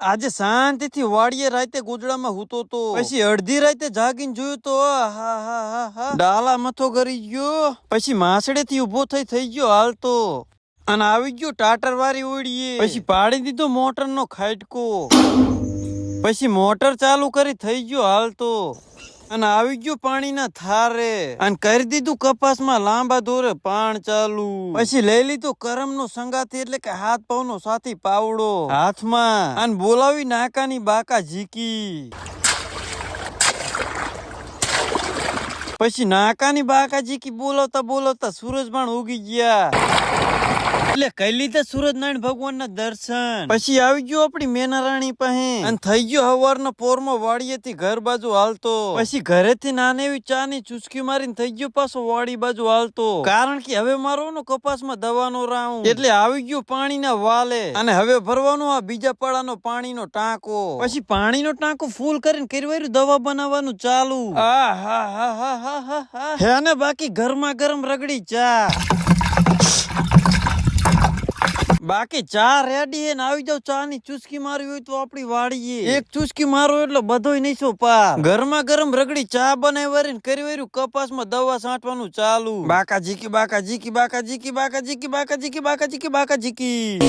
આજે શાંતિથી વાડીએ રાતે ગોદડામાં હૂતો તો. પછી અડધી રાતે જાગીને જોયું તો હા હા હા ડાલા મથો કરી ગયો. પછી માસડેથી ઊભો થઈ થઈ ગયો હાલતો. અને આવી ગયો ટાટર વાળી ઓળીએ પછી પાડી દીધો મોટર નો ખાટકો. પછી મોટર ચાલુ કરી થઈ ગયો હાલ તો. અને આવી ગયો પાણીના થારે. અને કરી દીધું કપાસમાં લાંબા દોરે પાણ ચાલુ. પછી લઈ લીધું કરમ નો સંગાથી એટલે કે હાથ પવનો સાથી પાવડો. હાથમાં. અને બોલાવી નાકાની બાકા ઝીકી. પછી નાકાની બાકા ઝીકી બોલાવતા બોલાવતા સૂરજ પણ ઉગી ગયા. એટલે કઈ લીધે સૂરજનારાયણ ભગવાન ના દર્શન? પછી આવી ગયો આપણી મેના રાણી પાસે. અને થઈ ગયો હવારના પોરમાં વાડીએથી ઘર બાજુ હાલતો. પછી ઘરેથી નાની એવી ચા ની ચુસકી મારીને થઈ ગયો પાછો વાડી બાજુ હાલતો. કારણ કે હવે મારો નો કપાસમાં દવાનો રાઉન્ડ. એટલે આવી ગયો પાણીના વાલે. અને હવે ભરવાનો આ બીજા પાડાનો પાણીનો ટાંકો. પછી પાણીનો ટાંકો ફૂલ કરીને કર્યું દવા બનાવવાનું ચાલુ. આ હા હા હા હા હા હા. હે ને બાકી ગરમા ગરમ રગડી ચા. બાકી ચા રેડી હે ને આવી જાવ ચા ની ચુસ્કી મારવી હોય તો આપડી વાડીએ. એક ચુસ્કી મારો એટલે બધોય નહીં પાર ગરમા ગરમ રગડી ચા બનાવી ને કરી વર્યું કપાસમાં દવા છાંટવાનું ચાલુ. બાકા જીકી બાકા જીકી બાકા જીકી બાકા જીકી બાકા જીકી બાકા જીકી બાકા જીકી.